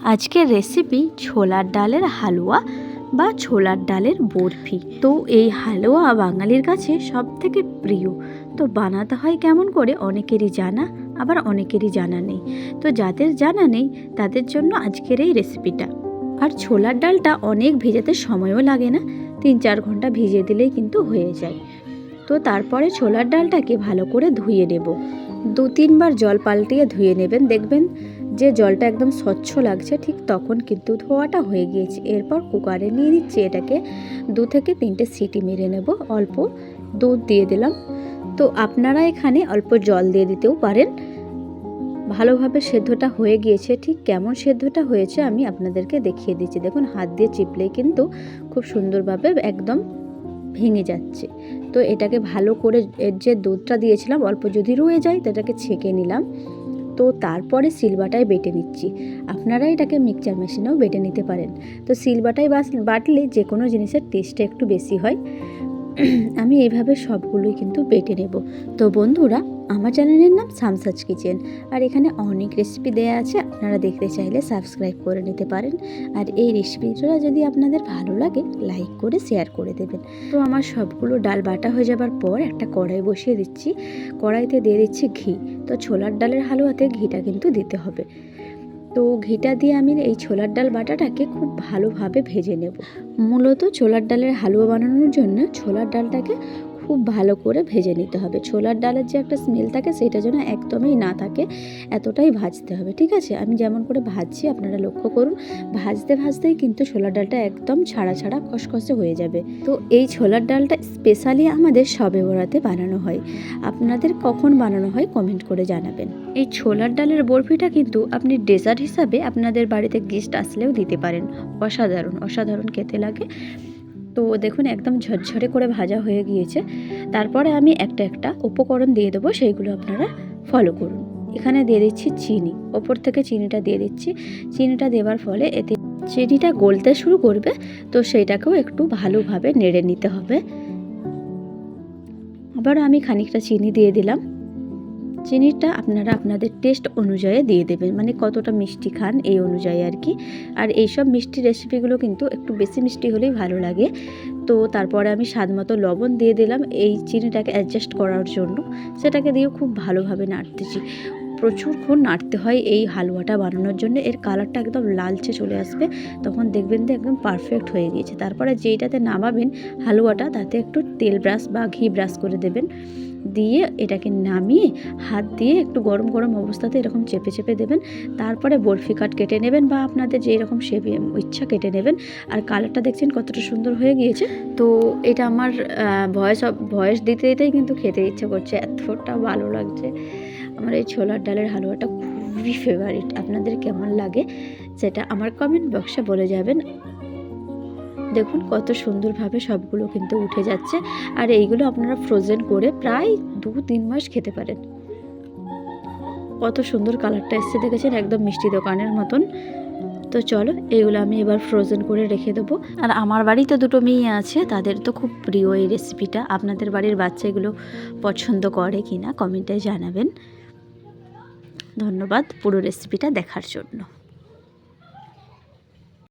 আজকের রেসিপি ছোলার ডালের হালুয়া বা ছোলার ডালের বরফি। তো এই হালুয়া বাঙালির কাছে সব থেকে প্রিয়। তো বানাতে হয় কেমন করে অনেকেরই জানা, আবার অনেকেরই জানা নেই। তো যাদের জানা নেই, তাদের জন্য আজকের এই রেসিপিটা আর ছোলার ডালটা অনেক ভেজাতে সময়ও লাগে না তিন চার ঘণ্টা ভিজিয়ে দিলেই কিন্তু হয়ে যায়। তো তারপরে ছোলার ডালটাকে ভালো করে ধুয়ে নেব। দু তিনবার জল পাল্টিয়ে ধুয়ে নেবেন। দেখবেন যে জলটা একদম স্বচ্ছ লাগছে, ঠিক তখন কিন্তু ধোয়াটা হয়ে গিয়েছে। এরপর কুকারে নিয়ে নিচ্ছি এটাকে। দু থেকে তিনটে সিটি মেরে নেব। অল্প দুধ দিয়ে দিলাম। তো আপনারা এখানে অল্প জল দিয়ে দিতেও পারেন। ভালোভাবে সেদ্ধটা হয়ে গিয়েছে। ঠিক কেমন সেদ্ধটা হয়েছে আমি আপনাদেরকে দেখিয়ে দিচ্ছি। দেখুন, হাত দিয়ে চিপলেই কিন্তু খুব সুন্দরভাবে একদম ভেঙে যাচ্ছে। তো এটাকে ভালো করে এর যে দুধটা দিয়েছিলাম, অল্প যদি রয়ে যায় তো এটাকে ছেঁকে নিলাম। তো তারপরে সিলবাটায় বেটে নিচ্ছি। আপনারা এটাকে মিক্সচার মেশিনেও বেটে নিতে পারেন। তো সিলবাটায় বাস, বাটলে যে কোনো জিনিসের টেস্টটা একটু বেশি হয়। আমি এইভাবে সবগুলোই কিন্তু বেটে নেব। তো বন্ধুরা আমার চ্যানেলের নাম সামসাজ কিচেন। আর এখানে অনেক রেসিপি দেওয়া আছে, আপনারা দেখতে চাইলে সাবস্ক্রাইব করে নিতে পারেন। আর এই রেসিপিটা যদি আপনাদের ভালো লাগে লাইক করে শেয়ার করে দেবেন। তো আমার সবগুলো ডাল বাটা হয়ে যাবার পর একটা কড়াই বসিয়ে দিচ্ছি। কড়াইতে দিয়ে দিচ্ছি ঘি। তো ছোলার ডালের হালুয়াতে ঘিটা কিন্তু দিতে হবে। তো ঘিটা দিয়ে আমি এই ছোলার ডাল বাটাটাকে খুব ভালোভাবে ভেজে নেব। মূলত ছোলার ডালের হালুয়া বানানোর জন্য ছোলার ডালটাকে খুব ভালো করে ভেজে নিতে হবে। ছোলার ডালের যে একটা স্মেল থাকে সেটা যেন একদমই না থাকে, এতটাই ভাজতে হবে, ঠিক আছে? আমি যেমন করে ভাজছি, আপনারা লক্ষ্য করুন, ভাজতে ভাজতেই কিন্তু ছোলার ডালটা একদম ছাড়া ছাড়া খসখসে হয়ে যাবে। তো এই ছোলার ডালটা স্পেশালি আমাদের সবে বরাতে বানানো হয়। আপনাদের কখন বানানো হয় কমেন্ট করে জানাবেন। এই ছোলার ডালের বরফিটা কিন্তু আপনি ডেজার্ট হিসাবে আপনাদের বাড়িতে গেস্ট আসলেও দিতে পারেন। অসাধারণ অসাধারণ খেতে লাগে। তো দেখুন, একদম ঝরঝরে করে ভাজা হয়ে গিয়েছে। তারপরে আমি একটা একটা উপকরণ দিয়ে দেবো, সেইগুলো আপনারা ফলো করুন। এখানে দিয়ে দিচ্ছি চিনি, ওপর থেকে চিনিটা দিয়ে দিচ্ছি। চিনিটা দেওয়ার ফলে এতে চিনিটা গলতে শুরু করবে, তো সেইটাকেও একটু ভালোভাবে নেড়ে নিতে হবে। আবার আমি খানিকটা চিনি দিয়ে দিলাম। চিনিটা আপনারা আপনাদের টেস্ট অনুযায়ী দিয়ে দেবেন। মানে কতটা মিষ্টি খান এই অনুযায়ী আর কি। আর এইসব মিষ্টি রেসিপিগুলো কিন্তু একটু বেশি মিষ্টি হলেই ভালো লাগে। তো তারপরে আমি স্বাদ মতো লবণ দিয়ে দিলাম এই চিনিটাকে অ্যাডজাস্ট করার জন্য। সেটাকে দিয়েও খুব ভালোভাবে নাড়তেছি প্রচুরক্ষণ নাড়তে হয় এই হালুয়াটা বানানোর জন্য। এর কালারটা একদম লালচে চলে আসবে। তখন দেখবেন যে একদম পারফেক্ট হয়ে গিয়েছে। তারপরে যেইটাতে নামাবেন হালুয়াটা, তাতে একটু তেল ব্রাশ বা ঘি ব্রাশ করে দেবেন। দিয়ে এটাকে নামিয়ে হাত দিয়ে একটু গরম গরম অবস্থাতে এরকম চেপে চেপে দেবেন। তারপরে বরফি কাট কেটে নেবেন বা আপনাদের যে এরকম শেপে ইচ্ছা কেটে নেবেন। আর কালারটা দেখছেন কতটা সুন্দর হয়ে গিয়েছে। তো এটা আমার ভয়েস ভয়েস দিতে দিতেই কিন্তু খেতে ইচ্ছে করছে। এতটা ভালো লাগছে। আমার এই ছোলার ডালের হালুয়াটা খুবই ফেভারিট আপনাদের কেমন লাগে সেটা আমার কমেন্ট বক্সে বলে যাবেন। দেখুন কত সুন্দরভাবে সবগুলো কিন্তু উঠে যাচ্ছে। আর এইগুলো আপনারা ফ্রোজেন করে প্রায় দু তিন মাস খেতে পারেন। কত সুন্দর কালারটা এসছে দেখেছেন? একদম মিষ্টি দোকানের মতন। তো চলো, এগুলো আমি এবার ফ্রোজেন করে রেখে দেবো। আর আমার বাড়িতে দুটো মেয়ে আছে, তাদের তো খুব প্রিয় এই রেসিপিটা আপনাদের বাড়ির বাচ্চা এগুলো পছন্দ করে কি না কমেন্টে জানাবেন। ধন্যবাদ পুরো রেসিপিটা দেখার জন্য।